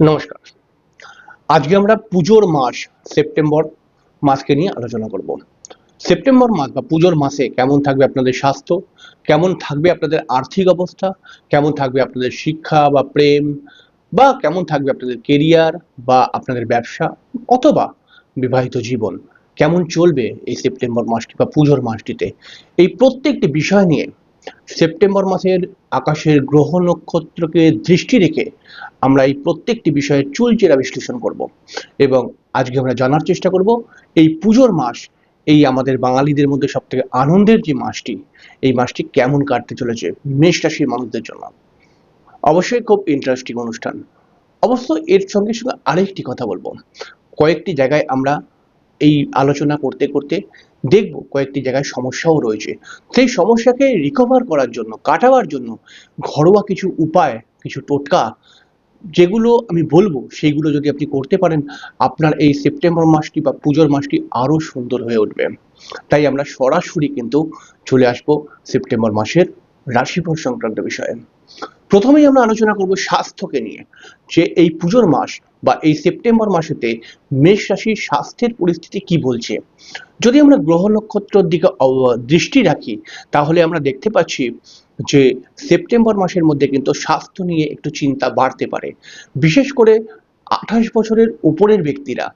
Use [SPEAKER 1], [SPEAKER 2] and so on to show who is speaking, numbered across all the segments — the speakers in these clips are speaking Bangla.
[SPEAKER 1] নমস্কার। আজকে আমরা পুজোর মাস, সেপ্টেম্বর মাসকে নিয়ে আলোচনা করব। সেপ্টেম্বর মাস বা পুজোর মাসে কেমন থাকবে আপনাদের স্বাস্থ্য, কেমন থাকবে আপনাদের আর্থিক অবস্থা, কেমন থাকবে আপনাদের শিক্ষা বা প্রেম, বা কেমন থাকবে আপনাদের কেরিয়ার বা আপনাদের ব্যবসা অথবা বিবাহিত জীবন, কেমন চলবে এই সেপ্টেম্বর মাসটি বা পুজোর মাসটিতে, এই প্রত্যেকটি বিষয় নিয়ে সেপ্টেম্বর মাসের আকাশের গ্রহ নক্ষত্রকে দৃষ্টি রেখে আমরা এই প্রত্যেকটি বিষয়ের চুলচেরা বিশ্লেষণ করব এবং আজকে আমরা জানার চেষ্টা করব, এই পুজোর মাস, এই আমাদের বাঙালিদের মধ্যে সব থেকে আনন্দের যে মাসটি, এই মাসটি কেমন কাটতে চলেছে মেষ রাশির মানুষদের জন্য। অবশ্যই খুব ইন্টারেস্টিং অনুষ্ঠান। অবশ্য এর সঙ্গে সঙ্গে আরেকটি কথা বলব। কয়েকটি জায়গায় আমরা এই আলোচনা করতে করতে দেখব কয়েকটি জায়গায় সমস্যাও রয়েছে। সেই সমস্যাকে রিকভার করার জন্য, কাটাবার জন্য ঘরোয়া কিছু উপায়, কিছু টোটকা যেগুলো আমি বলব, সেইগুলো যদি আপনি করতে পারেন, আপনার এই সেপ্টেম্বর মাসটি বা পুজোর মাসটি আরও সুন্দর হয়ে উঠবে। তাই আমরা সরাসরি কিন্তু চলে আসব সেপ্টেম্বর মাসের রাশিফল সংক্রান্ত বিষয়ে। প্রথমেই আমরা আলোচনা করব স্বাস্থ্যকে নিয়ে, যে এই পুজোর মাস বা এই সেপ্টেম্বর মাসেতে মেষ রাশির স্বাস্থ্যের পরিস্থিতি কি বলছে? যদি আমরা গ্রহ নক্ষত্রের দিকে দৃষ্টি রাখি, তাহলে আমরা দেখতে পাচ্ছি যে সেপ্টেম্বর মাসের মধ্যে কিন্তু স্বাস্থ্য নিয়ে একটু চিন্তা বাড়তে পারে। বিশেষ করে আঠাশ বছরের উপরের ব্যক্তিরা,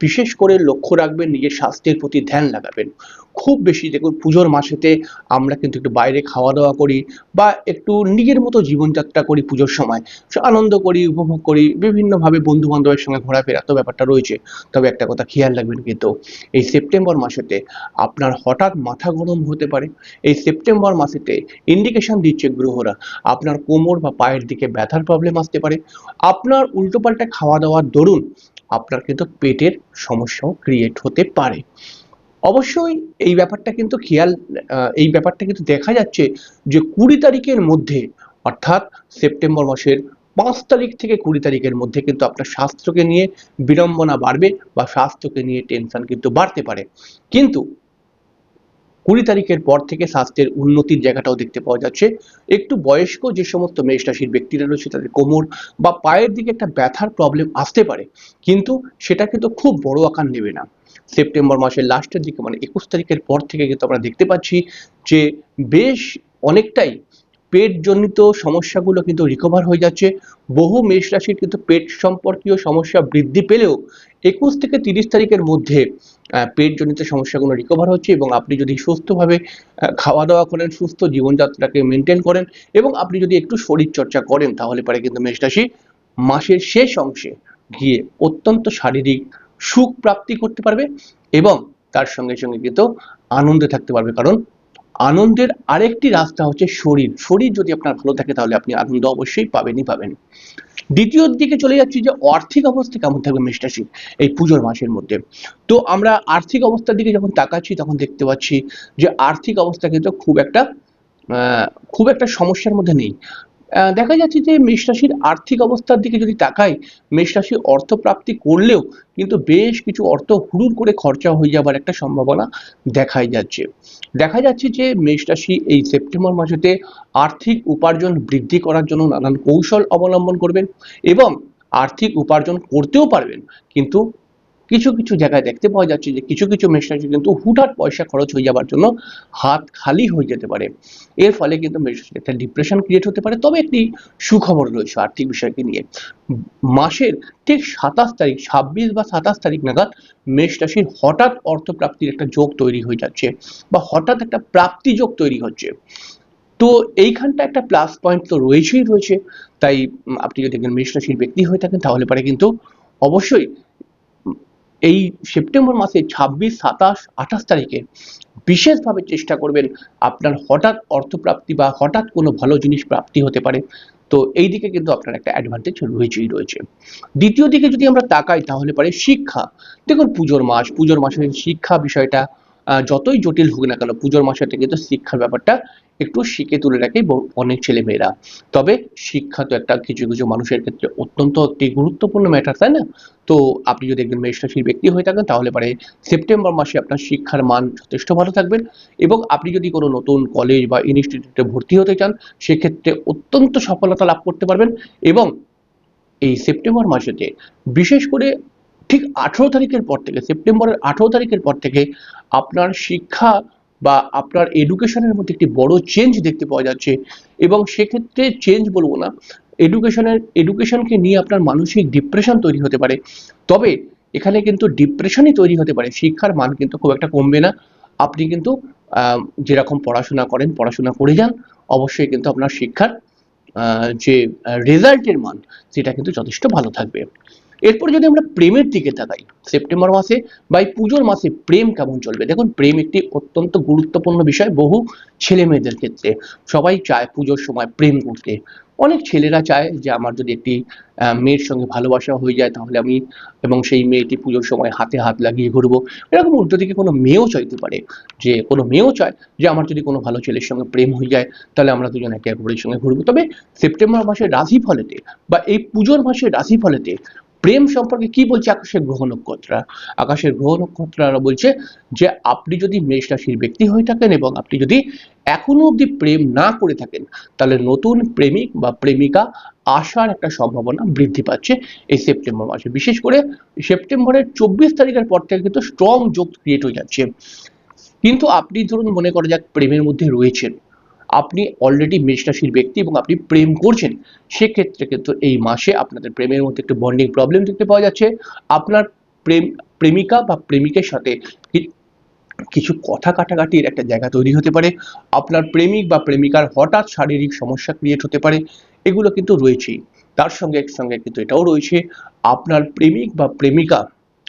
[SPEAKER 1] বিশেষ করে লক্ষ্য রাখবেন, নিজের স্বাস্থ্যের প্রতি ধ্যান লাগাবেন। খুব বেশি দেখুন, পুজোর মাসেতে আমরা কিন্তু একটু বাইরে খাওয়া দাওয়া করি বা একটু নিজের মতো জীবনযাত্রা করি পুজোর সময়। আনন্দ করি, উপভোগ করি, বিভিন্নভাবে বন্ধু বান্ধবের সঙ্গে ঘোরাফেরা তো ব্যাপারটা রয়েছে। তবে একটা কথা খেয়াল রাখবেন কিন্তু, এই সেপ্টেম্বর মাসেতে আপনার হঠাৎ মাথা গরম হতে পারে। এই সেপ্টেম্বর মাসেতে ইন্ডিকেশন দিচ্ছে গ্রহরা, আপনার কোমর বা পায়ের দিকে ব্যথার প্রবলেম আসতে পারে। আপনার উল্টোপাল্টা খাওয়া দাওয়ার দরুন আপনার কিন্তু পেটের সমস্যাও ক্রিয়েট হতে পারে। অবশ্যই এই ব্যাপারটা কিন্তু খেয়াল এই ব্যাপারটা কিন্তু দেখা যাচ্ছে যে কুড়ি তারিখের মধ্যে, অর্থাৎ সেপ্টেম্বর মাসের পাঁচ তারিখ থেকে কুড়ি তারিখের মধ্যে কিন্তু আপনার স্বাস্থ্যকে নিয়ে বিড়ম্বনা বাড়বে বা স্বাস্থ্যকে নিয়ে টেনশন কিন্তু বাড়তে পারে। কিন্তু কুড়ি তারিখের পর থেকে স্বাস্থ্যের উন্নতির জায়গাটাও দেখতে পাওয়া যাচ্ছে। একটু বয়স্ক যে সমস্ত মেষ রাশির ব্যক্তিরা রয়েছে, তাদের কোমর বা পায়ের দিকে একটা ব্যথার প্রবলেম আসতে পারে, কিন্তু সেটা কিন্তু খুব বড় আকার নেবে না। সেপ্টেম্বর মাসের লাস্টের দিকে মানে একুশ তারিখের পর থেকে কিন্তু আমরা দেখতে পাচ্ছি যে বেশ অনেকটাই পেটজনিত সমস্যাগুলো কিন্তু রিকভার হয়ে যাচ্ছে। বহু মেষ রাশির কিন্তু পেট সম্পর্কীয় সমস্যা বৃদ্ধি পেলেও একুশ থেকে তিরিশ তারিখের মধ্যে পেটজনিত সমস্যাগুলো রিকভার হচ্ছে এবং আপনি যদি সুস্থভাবে খাওয়া দাওয়া করেন, সুস্থ জীবনযাত্রাকে মেনটেন করেন এবং আপনি যদি একটু শরীর চর্চা করেন, তাহলে পারে কিন্তু মেষ রাশি মাসের শেষ অংশে গিয়ে অত্যন্ত শারীরিক সুখ প্রাপ্তি করতে পারবে এবং তার সঙ্গে সঙ্গে কিন্তু আনন্দে থাকতে পারবে। কারণ আনন্দের আরেকটি রাস্তা হচ্ছে শরীর। শরীর যদি আপনার ভালো থাকে, তাহলে আপনি আনন্দ অবশ্যই পাবেনই পাবেন। দ্বিতীয় দিকে চলে যাচ্ছি যে আর্থিক অবস্থা কেমন থাকবে মেষরাশি এই পুজোর মাসের মধ্যে? তো আমরা আর্থিক অবস্থার দিকে যখন তাকাচ্ছি, তখন দেখতে পাচ্ছি যে আর্থিক অবস্থা কিন্তু খুব একটা খুব একটা সমস্যার মধ্যে নেই। দেখা যাচ্ছে যে মেষ রাশির আর্থিক অবস্থার দিকে যদি তাকাই, মেষ রাশি অর্থ প্রাপ্তি করলেও কিন্তু বেশ কিছু অর্থ হুড়ুর করে খরচা হয়ে যাবার একটা সম্ভাবনা দেখাই যাচ্ছে। দেখা যাচ্ছে যে মেষ রাশি এই সেপ্টেম্বর মাসেতে আর্থিক উপার্জন বৃদ্ধি করার জন্য নানান কৌশল অবলম্বন করবেন এবং আর্থিক উপার্জন করতেও পারবেন, কিন্তু কিছু কিছু জায়গায় দেখতে পাওয়া যাচ্ছে যে কিছু কিছু মেষ কিন্তু হুটহাট পয়সা খরচ হয়ে যাবার জন্য হাত খালি হয়ে যেতে পারে। এর ফলে কিন্তু মেষ একটা ডিপ্রেশন ক্রিয়েট হতে পারে। তবে একটি সুখবর রয়েছে আর্থিক বিষয়কে নিয়ে। মাসের ঠিক সাতাশ তারিখ, ছাব্বিশ বা সাতাশ তারিখ নাগাদ মেষ রাশির হঠাৎ অর্থপ্রাপ্তির একটা যোগ তৈরি হয়ে যাচ্ছে বা হঠাৎ একটা প্রাপ্তি যোগ তৈরি হচ্ছে। তো এইখানটা একটা প্লাস পয়েন্ট তো রয়েছেই রয়েছে। তাই আপনি যদি একজন মেষ রাশির ব্যক্তি হয়ে থাকেন তাহলে পারে কিন্তু অবশ্যই এই সেপ্টেম্বর মাসে ছাব্বিশ, সাতাশ, আঠাশ তারিখে বিশেষভাবে চেষ্টা করবেন আপনার হঠাৎ অর্থপ্রাপ্তি বা হঠাৎ কোনো ভালো জিনিস প্রাপ্তি হতে পারে। তো এই দিকে কিন্তু আপনার একটা অ্যাডভান্টেজ রয়েছেই রয়েছে। দ্বিতীয় দিকে যদি আমরা তাকাই তাহলে পারে শিক্ষা। দেখুন পুজোর মাস, পুজোর মাসে শিক্ষা বিষয়টা যতই জটিল হোক না কেন, পুজোর মাসেতে কিন্তু শিক্ষার ব্যাপারটা একটু শিখে তুলে রাখে অনেক ছেলে মেয়েরা তবে শিক্ষা তো একটা কিছু কিছু মানুষের ক্ষেত্রে অত্যন্ত একটি গুরুত্বপূর্ণ ম্যাটার তাই না? তো আপনি যদি একজন মেষ রাশির ব্যক্তি হয়ে থাকেন, তাহলে পারে সেপ্টেম্বর মাসে আপনার শিক্ষার মান যথেষ্ট ভালো থাকবেন এবং আপনি যদি কোনো নতুন কলেজ বা ইনস্টিটিউটে ভর্তি হতে চান, সেক্ষেত্রে অত্যন্ত সফলতা লাভ করতে পারবেন এবং এই সেপ্টেম্বর মাসেতে বিশেষ করে ঠিক আঠেরো তারিখের পর থেকে, সেপ্টেম্বরের আঠেরো তারিখের পর থেকে আপনার শিক্ষা বা আপনার এডুকেশনের মধ্যে একটি বড় চেঞ্জ দেখতে পাওয়া যাচ্ছে। এবং সেক্ষেত্রে চেঞ্জ বলব না এডুকেশনের এডুকেশনকে নিয়ে আপনার মানসিক ডিপ্রেশন তৈরি হতে পারে। তবে এখানে কিন্তু ডিপ্রেশনই তৈরি হতে পারে, শিক্ষার মান কিন্তু খুব একটা কমবে না। আপনি কিন্তু যেরকম পড়াশোনা করেন, পড়াশোনা করে যান, অবশ্যই কিন্তু আপনার শিক্ষার যে রেজাল্টের মান, সেটা কিন্তু যথেষ্ট ভালো থাকবে। এরপর যদি আমরা প্রেমের দিকে তাকাই, সেপ্টেম্বর মাসে বা পুজোর মাসে প্রেম কেমন চলবে? দেখুন, প্রেম একটি অত্যন্ত গুরুত্বপূর্ণ বিষয় বহু ছেলে মেয়েদের ক্ষেত্রে। সবাই চায় পুজোর সময় প্রেম করতে। অনেক ছেলেরা চায় যে, আমার যদি একটি মেয়ের সঙ্গে ভালোবাসা হয়ে যায়, তাহলে আমি এবং সেই মেয়েটি পুজোর সময় হাতে হাত লাগিয়ে ঘুরবো। এরকম উল্টো দিকে কোনো মেয়েও চাইতে পারে যে, কোনো মেয়েও চায় যে, আমার যদি কোনো ভালো ছেলের সঙ্গে প্রেম হয়ে যায়, তাহলে আমরা দুজন একে অপরের সঙ্গে ঘুরবো। তবে সেপ্টেম্বর মাসের রাশি ফলেতে বা এই পুজোর মাসের রাশি ফলেতে প্রেম সম্পর্কে কি বলছে আকাশের গ্রহ নক্ষত্রা? আকাশের গ্রহ নক্ষত্ররা বলছে যে, আপনি যদি মেষ রাশির ব্যক্তি হয়ে থাকেন এবং আপনি যদি এখনও অবধি প্রেম না করে থাকেন, তাহলে নতুন প্রেমিক বা প্রেমিকা আসার একটা সম্ভাবনা বৃদ্ধি পাচ্ছে এই সেপ্টেম্বর মাসে। বিশেষ করে সেপ্টেম্বরের চব্বিশ তারিখের পর থেকে কিন্তু স্ট্রং যোগ ক্রিয়েট হয়ে যাচ্ছে। কিন্তু আপনি ধরুন মনে করা যাক প্রেমের মধ্যে রয়েছেন। আপনি অলরেডি মেষ রাশির ব্যক্তি এবং আপনি প্রেম করছেন, সেক্ষেত্রে কিন্তু এই মাসে আপনাদের প্রেমের মধ্যে একটু বন্ডিং প্রবলেম দেখতে পাওয়া যাচ্ছে। আপনার প্রেম, প্রেমিকা বা প্রেমিকের সাথে কিছু কথা কাটাকাটির একটা জায়গা তৈরি হতে পারে। আপনার প্রেমিক বা প্রেমিকার হঠাৎ শারীরিক সমস্যা ক্রিয়েট হতে পারে। এগুলো কিন্তু রয়েছেই। তার সঙ্গে সঙ্গে কিন্তু এটাও রয়েছে। আপনার প্রেমিক বা প্রেমিকা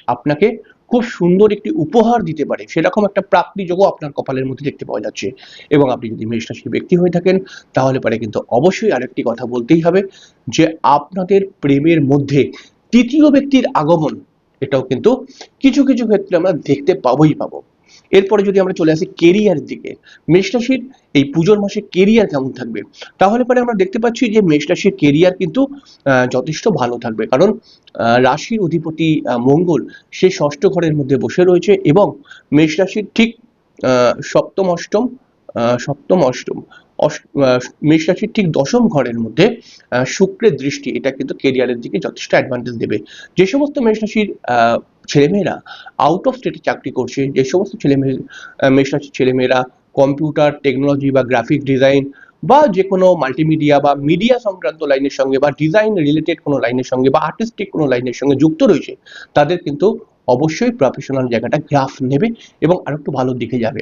[SPEAKER 1] আপনাকে খুব সুন্দর একটি উপহার দিতে পারে। সেরকম একটা প্রাপ্তি যোগও আপনার কপালের মধ্যে দেখতে পাওয়া যাচ্ছে। এবং আপনি যদি মেষ রাশির ব্যক্তি হয়ে থাকেন, তাহলে পরে কিন্তু অবশ্যই আরেকটি কথা বলতেই হবে যে, আপনাদের প্রেমের মধ্যে তৃতীয় ব্যক্তির আগমন, এটাও কিন্তু কিছু কিছু ক্ষেত্রে আমরা দেখতে পাবোই পাবো। এরপরে যদি আমরা চলে আসি কেরিয়ার দিকে, মেষ রাশির এই পুজোর মাসে কেরিয়ার কেমন থাকবে? তাহলে পরে আমরা দেখতে পাচ্ছি যে মেষ রাশির কেরিয়ার কিন্তু যথেষ্ট ভালো থাকবে। কারণ রাশির অধিপতি মঙ্গল, সে ষষ্ঠ ঘরের মধ্যে বসে রয়েছে এবং মেষ রাশির ঠিক সপ্তম অষ্টম সপ্তম অষ্টম মেষ রাশির ঠিক দশম ঘরের মধ্যে শুক্রের দৃষ্টি এটা কিন্তু কেরিয়ারের দিকে যথেষ্ট অ্যাডভান্টেজ দেবে। যে সমস্ত মেষ রাশির ছেলেমেয়েরা আউট অফ স্টেটে চাকরি করছে, যে সমস্ত ছেলেমেয়ে মেষ রাশির ছেলেমেয়েরা কম্পিউটার টেকনোলজি বা গ্রাফিক ডিজাইন বা যে কোনো মাল্টিমিডিয়া বা মিডিয়া সংক্রান্ত লাইনের সঙ্গে বা ডিজাইন রিলেটেড কোনো লাইনের সঙ্গে বা আর্টিস্টিক কোনো লাইনের সঙ্গে যুক্ত রয়েছে, তাদের কিন্তু অবশ্যই প্রফেশনাল জায়গাটা গ্রাফ নেবে এবং আরও একটু ভালো দিকে যাবে।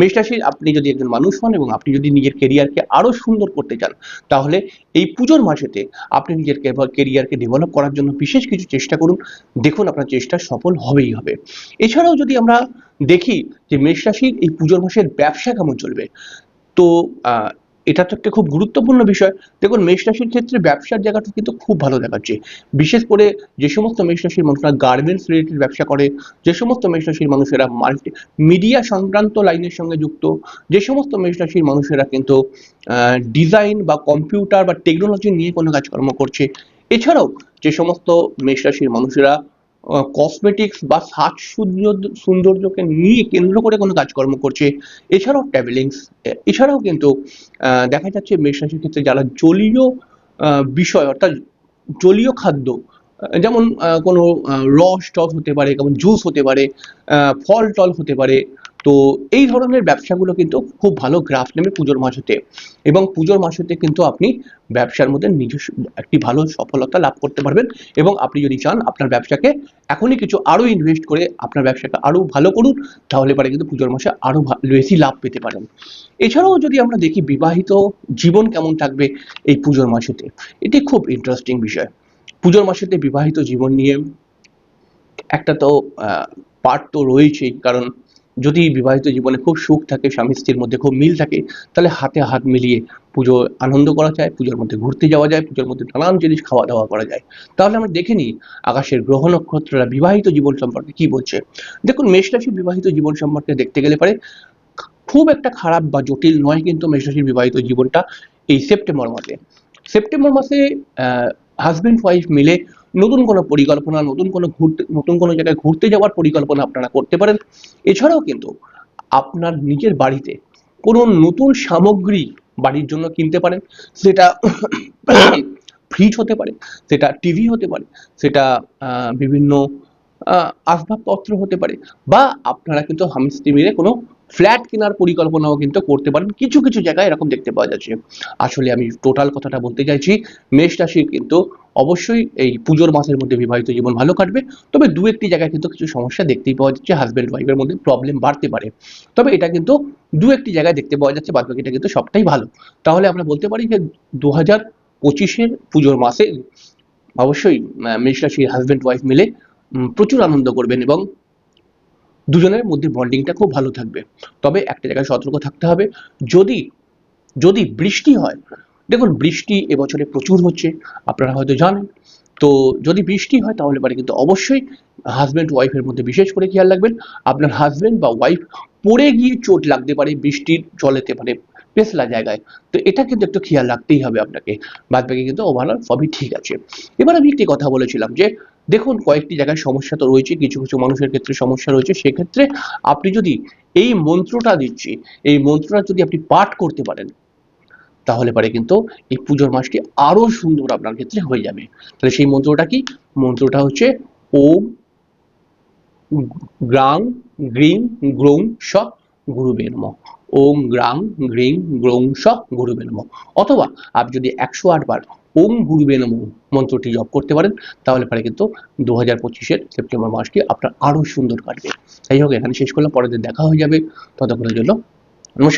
[SPEAKER 1] মেষ আপনি যদি একজন মানুষ হন এবং আপনি যদি নিজের কেরিয়ারকে আরও সুন্দর করতে চান, তাহলে এই পুজোর মাসেতে আপনি নিজের কেরিয়ারকে ডেভেলপ করার জন্য বিশেষ কিছু চেষ্টা করুন। দেখুন আপনার চেষ্টা সফল হবেই হবে। এছাড়াও যদি আমরা দেখি যে মেষ রাশির এই পুজোর মাসের ব্যবসা কেমন চলবে, তো এটা তো একটা খুব গুরুত্বপূর্ণ বিষয়। দেখুন মেষ রাশির ক্ষেত্রে ব্যবসার জায়গাটা কিন্তু খুব ভালো দেখাচ্ছে। বিশেষ করে যে সমস্ত মেষ রাশির মানুষরা গার্মেন্টস রিলেটেড ব্যবসা করে, যে সমস্ত মেষ রাশির মানুষেরা মাল্টি মিডিয়া সংক্রান্ত লাইনের সঙ্গে যুক্ত, যে সমস্ত মেষ রাশির মানুষেরা কিন্তু ডিজাইন বা কম্পিউটার বা টেকনোলজি নিয়ে কোনো কাজকর্ম করছে। এছাড়াও যে সমস্ত মেষ রাশির মানুষেরা কসমেটিক্স বা সাজ সৌন্দর্য, সৌন্দর্যকে নিয়ে কেন্দ্র করে কোনো কাজকর্ম করছে। এছাড়াও ট্রাভেলিংস এছাড়াও কিন্তু দেখা যাচ্ছে রাশির ক্ষেত্রে যারা জলীয় বিষয় অর্থাৎ জলীয় খাদ্য যেমন কোনো রস টস হতে পারে যেমন জুস হতে পারে ফল টল হতে পারে তো এই ধরনের ব্যবসাগুলো কিন্তু খুব ভালো গ্রাফ নেবে পুজোর মাসেতে এবং পুজোর মাসেতে কিন্তু আপনি ব্যবসার মধ্যে নিজস্ব একটি ভালো সফলতা লাভ করতে পারবেন এবং আপনি যদি চান আপনার ব্যবসাকে এখনই কিছু আরও ইনভেস্ট করে আপনার ব্যবসাকে আরও ভালো করুন, তাহলে পরে কিন্তু পুজোর মাসে আরও ভা- বেশি লাভ পেতে পারেন। এছাড়াও যদি আমরা দেখি বিবাহিত জীবন কেমন থাকবে এই পুজোর মাসেতে এটি খুব ইন্টারেস্টিং বিষয়। পুজোর মাসেতে বিবাহিত জীবন নিয়ে একটা তো পার্ট তো রয়েছেই, কারণ যদি বিবাহিত জীবনে খুব সুখ থাকে, স্বামী স্ত্রীর মধ্যে খুব মিল থাকে, তাহলে হাতে হাত মিলিয়ে পুজো আনন্দ করা যায়, পুজোর মধ্যে ঘুরতে যাওয়া যায়, পুজোর মধ্যে নানান জিনিস খাওয়া দাওয়া করা যায়। তাহলে আমরা দেখে নিই আকাশের গ্রহ নক্ষত্ররা বিবাহিত জীবন সম্পর্কে কি বলছে। দেখুন, মেষ রাশির বিবাহিত জীবন সম্পর্কে দেখতে গেলে পারে, খুব একটা খারাপ বা জটিল নয় কিন্তু মেষ রাশির বিবাহিত জীবনটা এই সেপ্টেম্বর মাসে। সেপ্টেম্বর মাসে হাজবেন্ড ওয়াইফ মিলে নতুন কোনো পরিকল্পনা, নতুন কোনো ঘুরতে, নতুন কোনো জায়গায় ঘুরতে যাওয়ার পরিকল্পনা আপনারা করতে পারেন। এছাড়াও কিন্তু আপনার নিজের বাড়িতে কোনো নতুন সামগ্রী বাড়ির জন্য কিনতে পারেন। সেটা ফ্রিজ হতে পারে, সেটা টিভি হতে পারে, সেটা বিভিন্ন আসবাবপত্র হতে পারে। বা আপনারা কিন্তু স্বামী স্ত্রী মিলে কোনো ফ্ল্যাট কেনার পরিকল্পনাও কিন্তু করতে পারেন। কিছু কিছু জায়গায় এরকম দেখতে পাওয়া যাচ্ছে। আসলে আমি টোটাল কথাটা বলতে চাইছি মেষ রাশির কিন্তু অবশ্যই এই পুজোর মাসের মধ্যে বিবাহিত জীবন ভালো কাটবে। তবে দু একটি জায়গায় কিন্তু কিছু সমস্যা দেখতেই পাওয়া যাচ্ছে হাজব্যান্ড ওয়াইফের মধ্যে প্রবলেম বাড়তে পারে। তবে এটা কিন্তু দু একটি জায়গায় দেখতে পাওয়া যাচ্ছে বাদ বাকিটা কিন্তু সবটাই ভালো। তাহলে আমরা বলতে পারি যে দু হাজার পঁচিশের পুজোর মাসে অবশ্যই মেষ রাশির হাজব্যান্ড ওয়াইফ মিলে প্রচুর আনন্দ করবেন এবং দুজনের মধ্যে বন্ডিংটা খুব ভালো থাকবে। তবে একটা জায়গায় সতর্ক থাকতে হবে, যদি যদি বৃষ্টি হয়, দেখুন বৃষ্টি এবছরে প্রচুর হচ্ছে, আপনারা হয়তো জানেন। তো যদি বৃষ্টি হয় তাহলে পরে কিন্তু অবশ্যই হাজব্যান্ড ওয়াইফের মধ্যে বিশেষ করে খেয়াল রাখবেন। আপনার হাজব্যান্ড বা ওয়াইফ পড়ে গিয়ে চোট লাগতে পারে বৃষ্টির জলেতে মানে পেছলা জায়গায়। তো এটা কিন্তু একটু খেয়াল রাখতেই হবে আপনাকে। বাদ কিন্তু ওভারঅল সবই ঠিক আছে। এবার আমি একটি কথা বলেছিলাম যে দেখুন, কয়েকটি জায়গায় সমস্যা তো রয়েছে, কিছু কিছু মানুষের ক্ষেত্রে সমস্যা রয়েছে। সেক্ষেত্রে আপনি যদি এই মন্ত্রটা দিচ্ছি, এই মন্ত্রটা যদি আপনি পাঠ করতে পারেন, তাহলে পরে কিন্তু এই পুজোর মাসটি আরও সুন্দর আপনার ক্ষেত্রে হয়ে যাবে। তাহলে সেই মন্ত্রটা কি? মন্ত্রটা হচ্ছে ওম, গ্রাং গ্রিং গ্রৌং স গুরুবে নম। ওম গ্রাং গ্রিং গ্রৌং স গুরুবে নম। অথবা আপনি যদি একশো আটবার ওম গুরুবে নম মন্ত্রটি জপ করতে পারেন, তাহলে পরে কিন্তু দু হাজার পঁচিশের সেপ্টেম্বর মাসটি আপনার আরও সুন্দর কাটবে। তাই হোক, এখানে শেষ করলাম, পরের দিন দেখা হয়ে যাবে। ততক্ষণের জন্য নমস্কার।